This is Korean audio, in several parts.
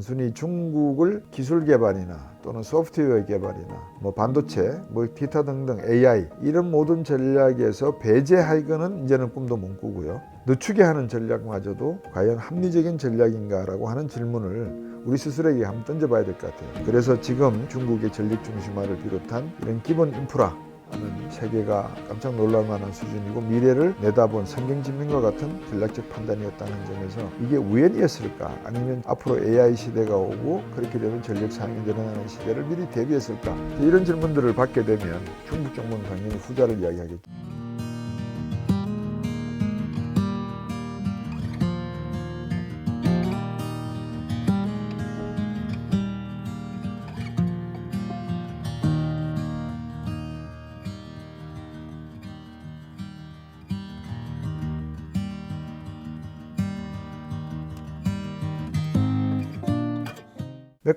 단순히 중국을 기술 개발이나 또는 소프트웨어 개발이나 뭐 반도체, 뭐 기타 등등 AI 이런 모든 전략에서 배제하기는 이제는 꿈도 못 꾸고요. 늦추게 하는 전략마저도 과연 합리적인 전략인가라고 하는 질문을 우리 스스로에게 한번 던져봐야 될 것 같아요. 그래서 지금 중국의 전력 중심화를 비롯한 이런 기본 인프라 하는 세계가 깜짝 놀랄 만한 수준이고 미래를 내다본 성경지명과 같은 전략적 판단이었다는 점에서 이게 우연이었을까 아니면 앞으로 AI 시대가 오고 그렇게 되면 전력 사용이 늘어나는 시대를 미리 대비했을까 이런 질문들을 받게 되면 중국 정부는 당연히 후자를 이야기하겠죠.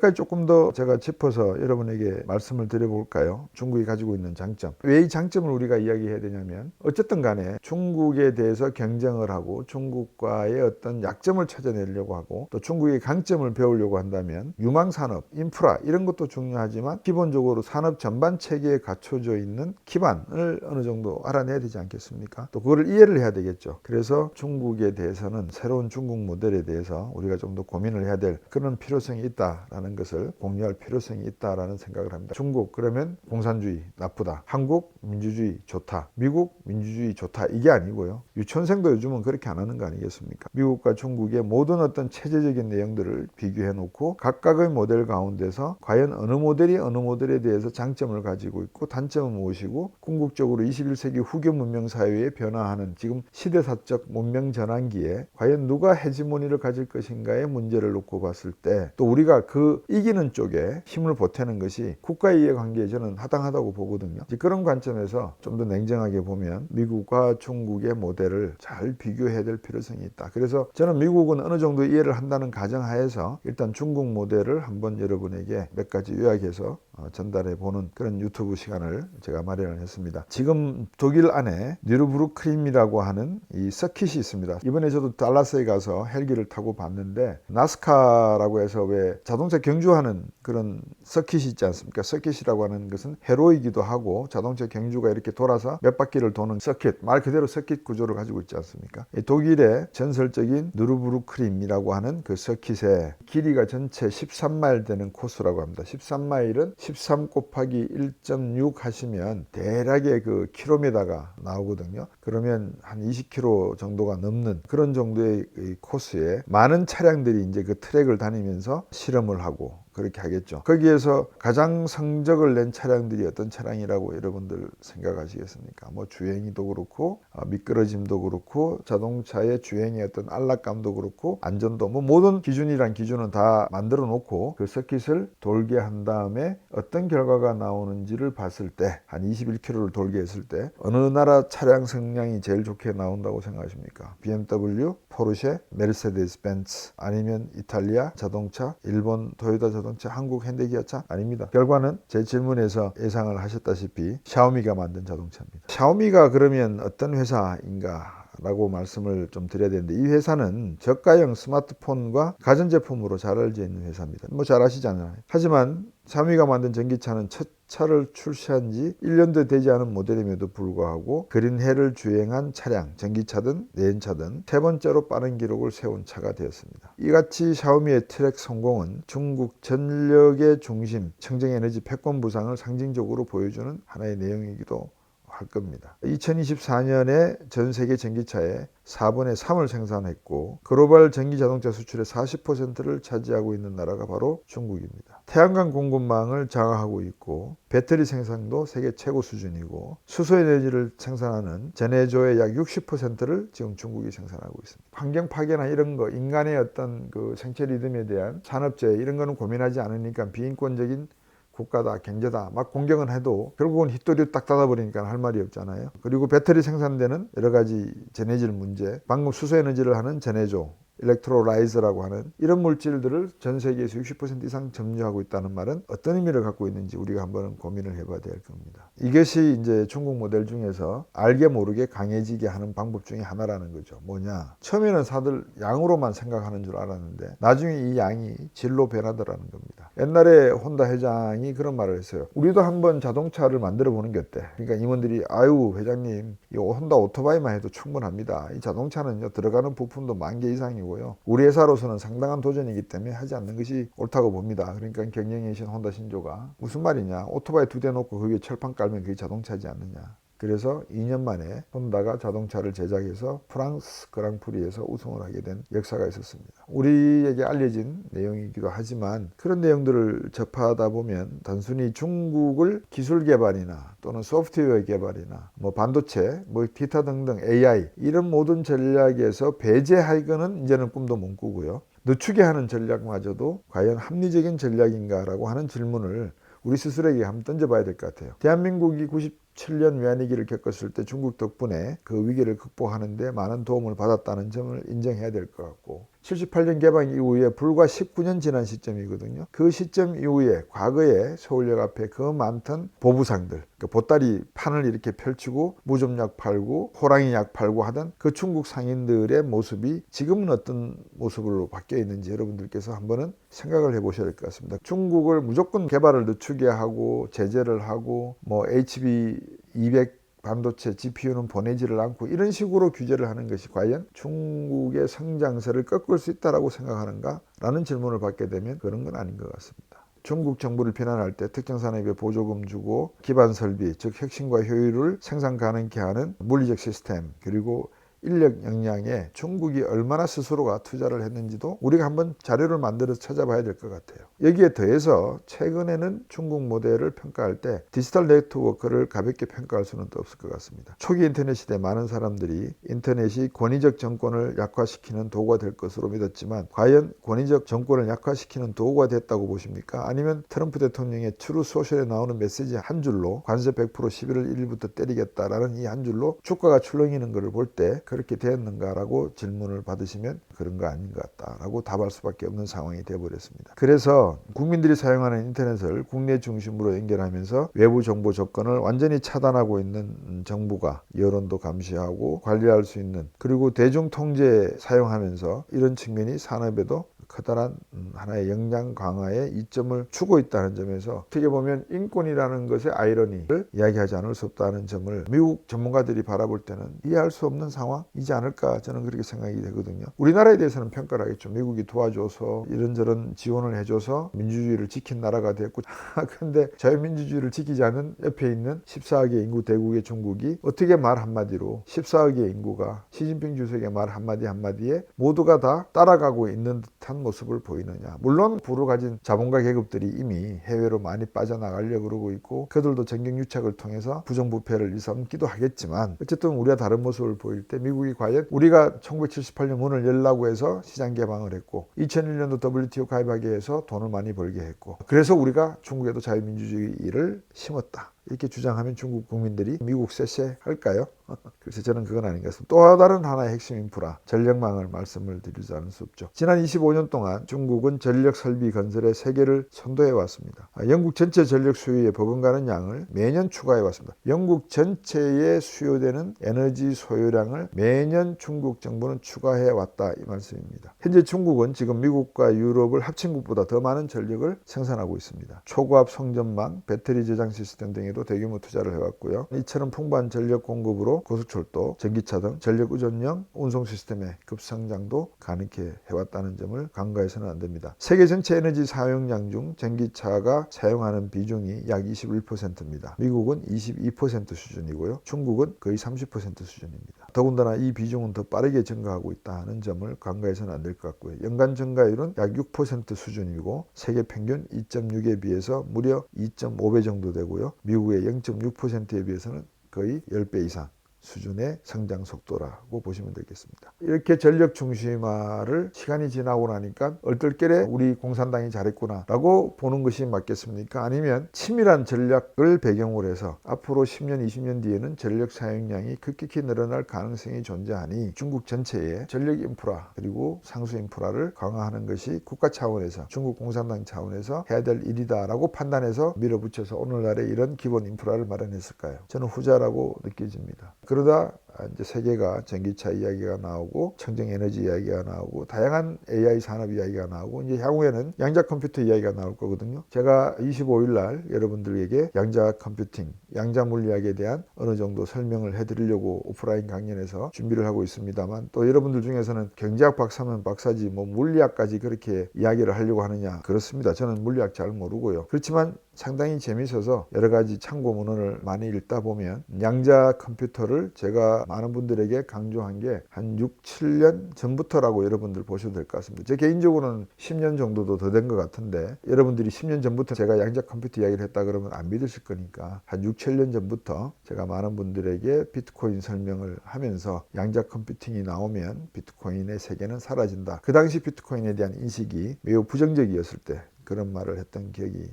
가지 조금 더 제가 짚어서 여러분에게 말씀을 드려볼까요? 중국이 가지고 있는 장점. 왜 이 장점을 우리가 이야기해야 되냐면 어쨌든 간에 중국에 대해서 경쟁을 하고 중국과의 어떤 약점을 찾아내려고 하고 또 중국의 강점을 배우려고 한다면 유망산업, 인프라 이런 것도 중요하지만 기본적으로 산업 전반 체계에 갖춰져 있는 기반을 어느 정도 알아내야 되지 않겠습니까? 또 그거를 이해를 해야 되겠죠. 그래서 중국에 대해서는 새로운 중국 모델에 대해서 우리가 좀 더 고민을 해야 될 그런 필요성이 있다. 라는 것을 공유할 필요성이 있다라는 생각을 합니다. 중국 그러면 공산주의 나쁘다. 한국 민주주의 좋다. 미국 민주주의 좋다. 이게 아니고요. 유치원생도 요즘은 그렇게 안 하는 거 아니겠습니까? 미국과 중국의 모든 어떤 체제적인 내용들을 비교해 놓고 각각의 모델 가운데서 과연 어느 모델이 어느 모델에 대해서 장점을 가지고 있고 단점은 무엇이고 궁극적으로 21세기 후계 문명 사회에 변화하는 지금 시대사적 문명 전환기에 과연 누가 헤지모니를 가질 것인가의 문제를 놓고 봤을 때 또 우리가 그 이기는 쪽에 힘을 보태는 것이 국가 이해 관계에 저는 하당하다고 보거든요. 그런 관점 에서 좀 더 냉정하게 보면 미국과 중국의 모델을 잘 비교해야 될 필요성이 있다. 그래서 저는 미국은 어느 정도 이해를 한다는 가정하에서 일단 중국 모델을 한번 여러분에게 몇 가지 요약해서 어, 전달해 보는 그런 유튜브 시간을 제가 마련을 했습니다. 지금 독일 안에 뉴르부르크림이라고 하는 이 서킷이 있습니다. 이번에 저도 달라스에 가서 헬기를 타고 봤는데 나스카라고 해서 왜 자동차 경주하는 그런 서킷이 있지 않습니까? 서킷이라고 하는 것은 회로이기도 하고 자동차 경주 가 이렇게 돌아서 몇 바퀴를 도는 서킷, 말 그대로 서킷 구조를 가지고 있지 않습니까? 이 독일의 전설적인 누르부르크림이라고 하는 그 서킷의 길이가 전체 13마일 되는 코스라고 합니다. 13마일은 13 곱하기 1.6 하시면 대략의 그 킬로미터가 나오거든요. 그러면 한 20km 정도가 넘는 그런 정도의 이 코스에 많은 차량들이 이제 그 트랙을 다니면서 실험을 하고 그렇게 하겠죠. 거기에서 가장 성적을 낸 차량들이 어떤 차량이라고 여러분들 생각하시겠습니까? 뭐 주행이도 그렇고 어, 미끄러짐도 그렇고 자동차의 주행의 어떤 안락감도 그렇고 안전도 뭐 모든 기준이란 기준은 다 만들어 놓고 그 서킷을 돌게 한 다음에 어떤 결과가 나오는지를 봤을 때 한 21km를 돌게 했을 때 어느 나라 차량 성량이 제일 좋게 나온다고 생각하십니까? BMW, 포르쉐, 메르세데스 벤츠 아니면 이탈리아 자동차, 일본 도요타 자동차, 한국 현대기아차 아닙니다. 결과는 제 질문에서 예상을 하셨다시피 샤오미가 만든 자동차입니다. 샤오미가 그러면 어떤 회사인가? 라고 말씀을 좀 드려야 되는데 이 회사는 저가형 스마트폰과 가전제품으로 잘 알려져 있는 회사입니다. 뭐 잘 아시잖아요. 하지만 샤오미가 만든 전기차는 첫 차를 출시한 지 1년도 되지 않은 모델임에도 불구하고 그린헬을 주행한 차량, 전기차든 내연차든 세 번째로 빠른 기록을 세운 차가 되었습니다. 이같이 샤오미의 트랙 성공은 중국 전력의 중심, 청정에너지 패권 부상을 상징적으로 보여주는 하나의 내용이기도 할 겁니다. 2024년에 전 세계 전기차의 4분의 3을 생산했고 글로벌 전기 자동차 수출의 40%를 차지하고 있는 나라가 바로 중국입니다. 태양광 공급망을 장악하고 있고 배터리 생산도 세계 최고 수준이고 수소 에너지를 생산하는 전해조의 약 60%를 지금 중국이 생산하고 있습니다. 환경 파괴나 이런 거 인간의 어떤 그 생체 리듬에 대한 산업재해 이런 거는 고민하지 않으니까 비인권적인 국가다 경제다 막 공격은 해도 결국은 hit도리 딱 닫아버리니까 할 말이 없잖아요 그리고 배터리 생산되는 여러 가지 전해질 문제 방금 수소에너지를 하는 전해조 일렉트로라이즈라고 하는 이런 물질들을 전 세계에서 60% 이상 점유하고 있다는 말은 어떤 의미를 갖고 있는지 우리가 한번 고민을 해봐야 될 겁니다. 이것이 이제 중국 모델 중에서 알게 모르게 강해지게 하는 방법 중에 하나라는 거죠. 뭐냐? 처음에는 사들 양으로만 생각하는 줄 알았는데 나중에 이 양이 질로 변하더라는 겁니다. 옛날에 혼다 회장이 그런 말을 했어요. 우리도 한번 자동차를 만들어 보는 게 어때? 그러니까 임원들이 아유 회장님 이 혼다 오토바이만 해도 충분합니다. 이 자동차는요 들어가는 부품도 만 개 이상이고요. 우리 회사로서는 상당한 도전이기 때문에 하지 않는 것이 옳다고 봅니다. 그러니까 경영이신 혼다 신조가 무슨 말이냐? 오토바이 두 대 놓고 거기에 철판 깔면 그게 자동차지 않느냐? 그래서 2년 만에 혼다가 자동차를 제작해서 프랑스 그랑프리에서 우승을 하게 된 역사가 있었습니다. 우리에게 알려진 내용이기도 하지만 그런 내용들을 접하다 보면 단순히 중국을 기술 개발이나 또는 소프트웨어 개발이나 뭐 반도체, 뭐 기타 등등 AI 이런 모든 전략에서 배제하기는 이제는 꿈도 못 꾸고요. 늦추게 하는 전략마저도 과연 합리적인 전략인가라고 하는 질문을 우리 스스로에게 한번 던져봐야 될 것 같아요. 대한민국이 97년 외환위기를 겪었을 때 중국 덕분에 그 위기를 극복하는데 많은 도움을 받았다는 점을 인정해야 될 것 같고 78년 개방 이후에 불과 19년 지난 시점이거든요. 그 시점 이후에 과거에 서울역 앞에 그 많던 보부상들, 그 보따리 판을 이렇게 펼치고 무좀약 팔고 호랑이 약 팔고 하던 그 중국 상인들의 모습이 지금은 어떤 모습으로 바뀌어 있는지 여러분들께서 한번은 생각을 해보셔야 될 것 같습니다. 중국을 무조건 개발을 늦추게 하고 제재를 하고 뭐 HB 200 반도체 GPU는 보내지를 않고 이런 식으로 규제를 하는 것이 과연 중국의 성장세를 꺾을 수 있다라고 생각하는가? 라는 질문을 받게 되면 그런 건 아닌 것 같습니다. 중국 정부를 비난할 때 특정 산업에 보조금 주고 기반 설비, 즉 혁신과 효율을 생산 가능케 하는 물리적 시스템 그리고 인력 역량에 중국이 얼마나 스스로가 투자를 했는지도 우리가 한번 자료를 만들어서 찾아봐야 될 것 같아요. 여기에 더해서 최근에는 중국 모델을 평가할 때 디지털 네트워크를 가볍게 평가할 수는 또 없을 것 같습니다. 초기 인터넷 시대 많은 사람들이 인터넷이 권위적 정권을 약화시키는 도구가 될 것으로 믿었지만 과연 권위적 정권을 약화시키는 도구가 됐다고 보십니까? 아니면 트럼프 대통령의 트루 소셜에 나오는 메시지 한 줄로 관세 100% 11월 1일부터 때리겠다라는 이 한 줄로 주가가 출렁이는 것을 볼때 그렇게 되었는가라고 질문을 받으시면 그런 거 아닌 것 같다라고 답할 수밖에 없는 상황이 되어버렸습니다. 그래서 국민들이 사용하는 인터넷을 국내 중심으로 연결하면서 외부 정보 접근을 완전히 차단하고 있는 정부가 여론도 감시하고 관리할 수 있는 그리고 대중 통제 사용하면서 이런 측면이 산업에도 커다란 음, 하나의 역량 강화에 이점을 주고 있다는 점에서 어떻게 보면 인권이라는 것의 아이러니를 이야기하지 않을 수 없다는 점을 미국 전문가들이 바라볼 때는 이해할 수 없는 상황이지 않을까 저는 그렇게 생각이 되거든요. 우리나라에 대해서는 평가를 하겠죠. 미국이 도와줘서 이런저런 지원을 해줘서 민주주의를 지킨 나라가 됐고 근데 자유민주주의를 지키지 않은 옆에 있는 14억의 인구 대국의 중국이 어떻게 말 한마디로 14억의 인구가 시진핑 주석의 말 한마디 한마디에 모두가 다 따라가고 있는 듯한 모습을 보이느냐. 물론 부를 가진 자본가 계급들이 이미 해외로 많이 빠져나가려고 그러고 있고 그들도 정경유착을 통해서 부정부패를 일삼기도 하겠지만 어쨌든 우리가 다른 모습을 보일 때 미국이 과연 우리가 1978년 문을 열라고 해서 시장 개방을 했고 2001년도 WTO 가입하게 해서 돈을 많이 벌게 했고 그래서 우리가 중국에도 자유민주주의를 심었다. 이렇게 주장하면 중국 국민들이 미국 쎄쎄 할까요? 그래서 저는 그건 아닌 것 같습니다. 또 다른 하나의 핵심 인프라, 전력망을 말씀을 드리지 않을 수 없죠. 지난 25년 동안 중국은 전력 설비 건설의 세계를 선도해 왔습니다. 아, 영국 전체 전력 수요에 버금가는 양을 매년 추가해 왔습니다. 영국 전체에 수요되는 에너지 소요량을 매년 중국 정부는 추가해 왔다 이 말씀입니다. 현재 중국은 지금 미국과 유럽을 합친 것보다 더 많은 전력을 생산하고 있습니다. 초고압 성전망, 배터리 저장 시스템 등에도 대규모 투자를 해왔고요. 이처럼 풍부한 전력 공급으로 고속철도, 전기차 등 전력 의존형 운송 시스템의 급성장도 가능케 해왔다는 점을 간과해서는 안 됩니다. 세계 전체 에너지 사용량 중 전기차가 사용하는 비중이 약 21%입니다. 미국은 22% 수준이고요. 중국은 거의 30% 수준입니다. 더군다나 이 비중은 더 빠르게 증가하고 있다는 점을 간과해서는 안 될 것 같고요. 연간 증가율은 약 6% 수준이고 세계 평균 2.6에 비해서 무려 2.5배 정도 되고요. 미국의 0.6%에 비해서는 거의 10배 이상 수준의 성장 속도라고 보시면 되겠습니다. 이렇게 전력 중심화를 시간이 지나고 나니까 얼떨결에 우리 공산당이 잘했구나라고 보는 것이 맞겠습니까? 아니면 치밀한 전략을 배경으로 해서 앞으로 10년, 20년 뒤에는 전력 사용량이 급격히 늘어날 가능성이 존재하니 중국 전체의 전력 인프라 그리고 상수 인프라를 강화하는 것이 국가 차원에서 중국 공산당 차원에서 해야 될 일이다라고 판단해서 밀어붙여서 오늘날의 이런 기본 인프라를 마련했을까요? 저는 후자라고 느껴집니다. 그러다 이제 세계가 전기차 이야기가 나오고 청정 에너지 이야기가 나오고 다양한 AI 산업 이야기가 나오고 이제 향후에는 양자 컴퓨터 이야기가 나올 거거든요. 제가 25일 날 여러분들에게 양자 컴퓨팅, 양자 물리학에 대한 어느 정도 설명을 해 드리려고 오프라인 강연에서 준비를 하고 있습니다만 또 여러분들 중에서는 경제학 박사면 박사지 뭐 물리학까지 그렇게 이야기를 하려고 하느냐 그렇습니다. 저는 물리학 잘 모르고요. 그렇지만 상당히 재밌어서 여러 가지 참고 문헌을 많이 읽다 보면 양자 컴퓨터를 제가 많은 분들에게 강조한 게 한 6, 7년 전부터라고 여러분들 보셔도 될 것 같습니다. 제 개인적으로는 10년 정도도 더 된 것 같은데 여러분들이 10년 전부터 제가 양자 컴퓨터 이야기를 했다 그러면 안 믿으실 거니까 한 6, 7년 전부터 제가 많은 분들에게 비트코인 설명을 하면서 양자 컴퓨팅이 나오면 비트코인의 세계는 사라진다. 그 당시 비트코인에 대한 인식이 매우 부정적이었을 때 그런 말을 했던 기억이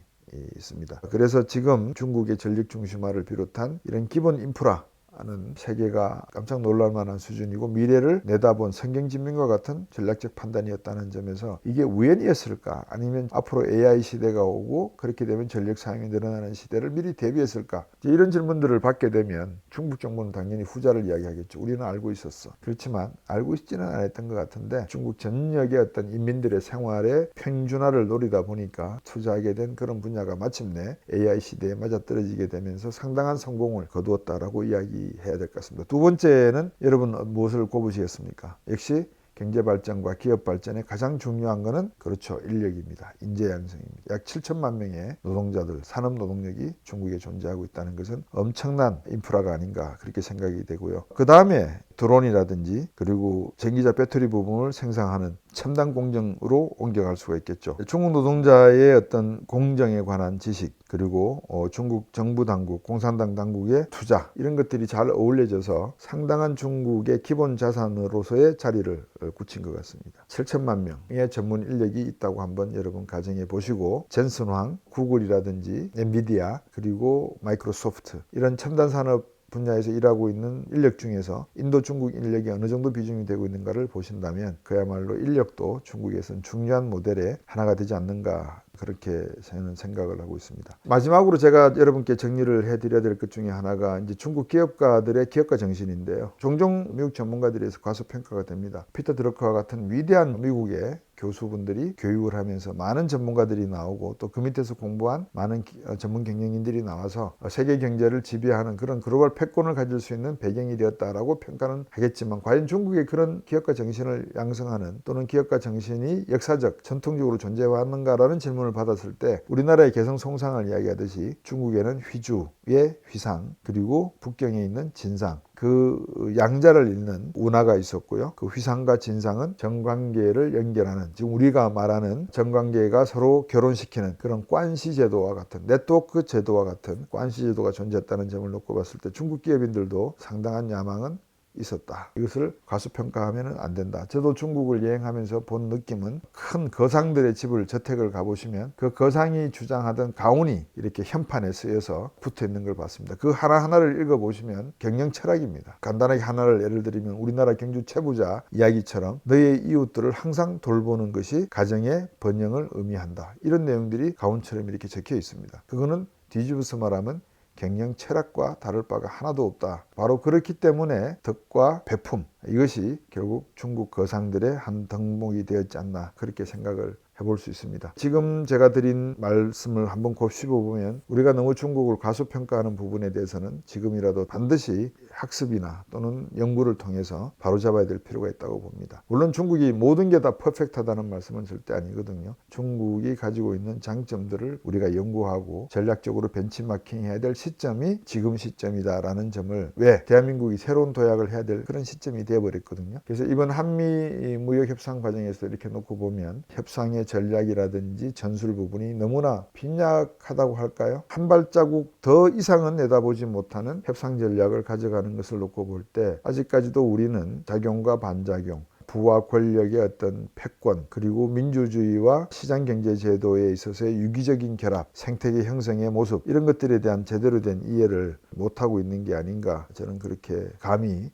있습니다. 그래서 지금 중국의 전력 중심화를 비롯한 이런 기본 인프라 하는 세계가 깜짝 놀랄 만한 수준이고 미래를 내다본 성경진민과 같은 전략적 판단이었다는 점에서 이게 우연이었을까? 아니면 앞으로 AI 시대가 오고 그렇게 되면 전력 사용이 늘어나는 시대를 미리 대비했을까? 이런 질문들을 받게 되면 중국 정부는 당연히 후자를 이야기하겠죠. 우리는 알고 있었어. 그렇지만 알고 있지는 않았던 것 같은데 중국 전역의 어떤 인민들의 생활의 평준화를 노리다 보니까 투자하게 된 그런 분야가 마침내 AI 시대에 맞아떨어지게 되면서 상당한 성공을 거두었다라고 이야기 해야 될 것 같습니다. 두 번째는 여러분 무엇을 꼽으시겠습니까? 역시 경제 발전과 기업 발전에 가장 중요한 것은 그렇죠 인력입니다. 인재 양성입니다. 약 7천만 명의 노동자들 산업 노동력이 중국에 존재하고 있다는 것은 엄청난 인프라가 아닌가 그렇게 생각이 되고요. 그 다음에 드론이라든지 그리고 전기자 배터리 부분을 생산하는 첨단 공정으로 옮겨갈 수가 있겠죠. 중국 노동자의 어떤 공정에 관한 지식 그리고 어, 중국 정부 당국, 공산당 당국의 투자 이런 것들이 잘 어울려져서 상당한 중국의 기본 자산으로서의 자리를 어, 굳힌 것 같습니다. 7천만 명의 전문 인력이 있다고 한번 여러분 가정해 보시고 젠슨황, 구글이라든지 엔비디아 그리고 마이크로소프트 이런 첨단 산업 분야에서 일하고 있는 인력 중에서 인도 중국 인력이 어느 정도 비중이 되고 있는가를 보신다면 그야말로 인력도 중국에서는 중요한 모델의 하나가 되지 않는가 그렇게 저는 생각을 하고 있습니다. 마지막으로 제가 여러분께 정리를 해드려야 될 것 중에 하나가 이제 중국 기업가들의 기업가 정신인데요. 종종 미국 전문가들에서 과소평가가 됩니다. 피터 드러커와 같은 위대한 미국의 교수분들이 교육을 하면서 많은 전문가들이 나오고 또 그 밑에서 공부한 많은 기- 어, 전문 경영인들이 나와서 어, 세계 경제를 지배하는 그런 글로벌 패권을 가질 수 있는 배경이 되었다라고 평가는 하겠지만 과연 중국의 그런 기업가 정신을 양성하는 또는 기업가 정신이 역사적 전통적으로 존재하는가라는 질문을 받았을 때 우리나라의 개성 송상을 이야기하듯이 중국에는 휘주 의 휘상 그리고 북경에 있는 진상 그 양자를 잇는 운하가 있었고요. 그 휘상과 진상은 정관계를 연결하는 지금 우리가 말하는 정관계가 서로 결혼시키는 그런 관시 제도와 같은 네트워크 제도와 같은 관시 제도가 존재했다는 점을 놓고 봤을 때 중국 기업인들도 상당한 야망은 있었다. 이것을 과소평가하면 안 된다. 저도 중국을 여행하면서 본 느낌은 큰 거상들의 집을 저택을 가보시면 그 거상이 주장하던 가훈이 이렇게 현판에 쓰여서 붙어 있는 걸 봤습니다. 그 하나하나를 읽어보시면 경영 철학입니다. 간단하게 하나를 예를 들면 우리나라 경주 최부자 이야기처럼 너의 이웃들을 항상 돌보는 것이 가정의 번영을 의미한다. 이런 내용들이 가훈처럼 이렇게 적혀 있습니다. 그거는 뒤집어서 말하면 경영 철학과 다를 바가 하나도 없다. 바로 그렇기 때문에 덕과 배품 이것이 결국 중국 거상들의 한 덕목이 되었지 않나 그렇게 생각을 해볼 수 있습니다. 지금 제가 드린 말씀을 한번 곱씹어 보면 우리가 너무 중국을 과소평가하는 부분에 대해서는 지금이라도 반드시 학습이나 또는 연구를 통해서 바로잡아야 될 필요가 있다고 봅니다. 물론 중국이 모든 게 다 퍼펙트하다는 말씀은 절대 아니거든요. 중국이 가지고 있는 장점들을 우리가 연구하고 전략적으로 벤치마킹 해야 될 시점이 지금 시점이다라는 점을 왜 대한민국이 새로운 도약을 해야 될 그런 시점이 되어버렸거든요. 그래서 이번 한미 무역 협상 과정에서 이렇게 놓고 보면 협상의 전략이라든지 전술 부분이 너무나 빈약하다고 할까요? 한 발자국 더 이상은 내다보지 못하는 협상 전략을 가져가는 하는 것을 놓고 볼 때 아직까지도 우리는 작용과 반작용 부와 권력의 어떤 패권 그리고 민주주의와 시장 경제 제도에 있어서의 유기적인 결합, 생태계 형성의 모습 이런 것들에 대한 제대로 된 이해를 못 하고 있는 게 아닌가 저는 그렇게 감히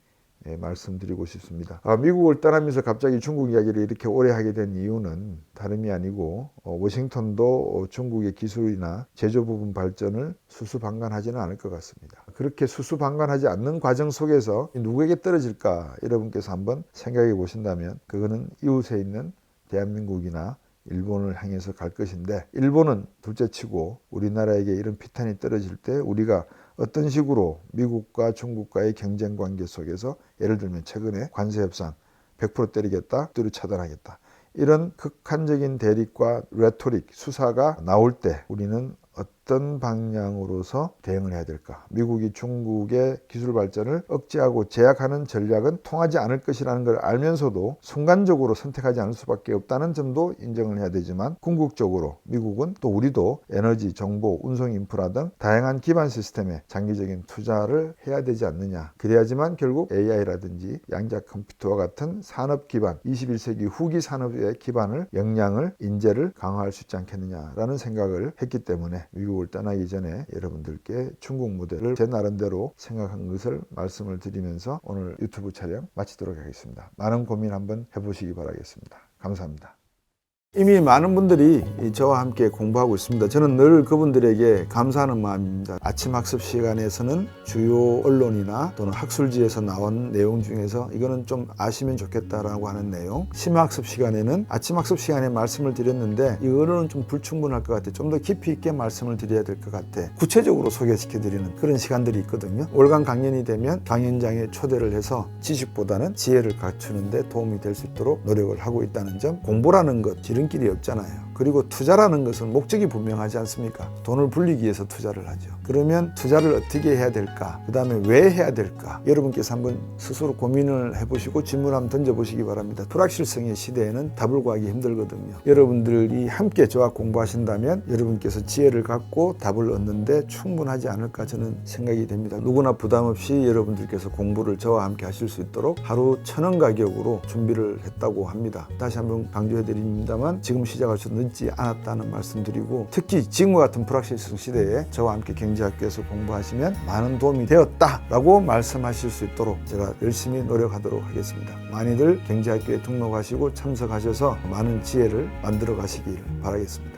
예, 말씀드리고 싶습니다. 아, 미국을 떠나면서 갑자기 중국 이야기를 이렇게 오래 하게 된 이유는 다름이 아니고 어, 워싱턴도 어, 중국의 기술이나 제조 부분 발전을 수수방관하지는 않을 것 같습니다. 그렇게 수수방관하지 않는 과정 속에서 누구에게 떨어질까 여러분께서 한번 생각해 보신다면 그거는 이웃에 있는 대한민국이나 일본을 향해서 갈 것인데 일본은 둘째치고 우리나라에게 이런 피탄이 떨어질 때 우리가 어떤 식으로 미국과 중국과의 경쟁 관계 속에서 예를 들면 최근에 관세 협상 100% 때리겠다, 뚜루 차단하겠다. 이런 극한적인 대립과 레토릭, 수사가 나올 때 우리는 어떤 방향으로서 대응을 해야 될까? 미국이 중국의 기술 발전을 억제하고 제약하는 전략은 통하지 않을 것이라는 걸 알면서도 순간적으로 선택하지 않을 수밖에 없다는 점도 인정을 해야 되지만 궁극적으로 미국은 또 우리도 에너지, 정보, 운송 인프라 등 다양한 기반 시스템에 장기적인 투자를 해야 되지 않느냐. 그래야지만 결국 AI라든지 양자 컴퓨터와 같은 산업 기반, 21세기 후기 산업의 기반을 역량을 인재를 강화할 수 있지 않겠느냐라는 생각을 했기 때문에 미국 을 떠나기 전에 여러분들께 중국 모델을 제 나름대로 생각한 것을 말씀을 드리면서 오늘 유튜브 촬영 마치도록 하겠습니다. 많은 고민 한번 해보시기 바라겠습니다. 감사합니다. 이미 많은 분들이 저와 함께 공부하고 있습니다. 저는 늘 그분들에게 감사하는 마음입니다. 아침 학습 시간에서는 주요 언론이나 또는 학술지에서 나온 내용 중에서 이거는 좀 아시면 좋겠다라고 하는 내용. 심화 학습 시간에는 아침 학습 시간에 말씀을 드렸는데 이 언론은 좀 불충분할 것 같아. 좀 더 깊이 있게 말씀을 드려야 될 것 같아. 구체적으로 소개시켜 드리는 그런 시간들이 있거든요. 올간 강연이 되면 강연장에 초대를 해서 지식보다는 지혜를 갖추는데 도움이 될 수 있도록 노력을 하고 있다는 점. 공부라는 것 지름 길이 없잖아요. 그리고 투자라는 것은 목적이 분명하지 않습니까? 돈을 불리기 위해서 투자를 하죠. 그러면 투자를 어떻게 해야 될까? 그 다음에 왜 해야 될까? 여러분께서 한번 스스로 고민을 해보시고 질문 한번 던져보시기 바랍니다. 불확실성의 시대에는 답을 구하기 힘들거든요. 여러분들이 함께 저와 공부하신다면 여러분께서 지혜를 갖고 답을 얻는데 충분하지 않을까 저는 생각이 됩니다. 누구나 부담 없이 여러분들께서 공부를 저와 함께 하실 수 있도록 하루 천 원 가격으로 준비를 했다고 합니다. 다시 한번 강조해 드립니다만 지금 시작하셔도 늦지 않았다는 말씀드리고 특히 지금과 같은 불확실성 시대에 저와 함께 경제학교에서 공부하시면 많은 도움이 되었다라고 말씀하실 수 있도록 제가 열심히 노력하도록 하겠습니다. 많이들 경제학교에 등록하시고 참석하셔서 많은 지혜를 만들어 가시길 바라겠습니다.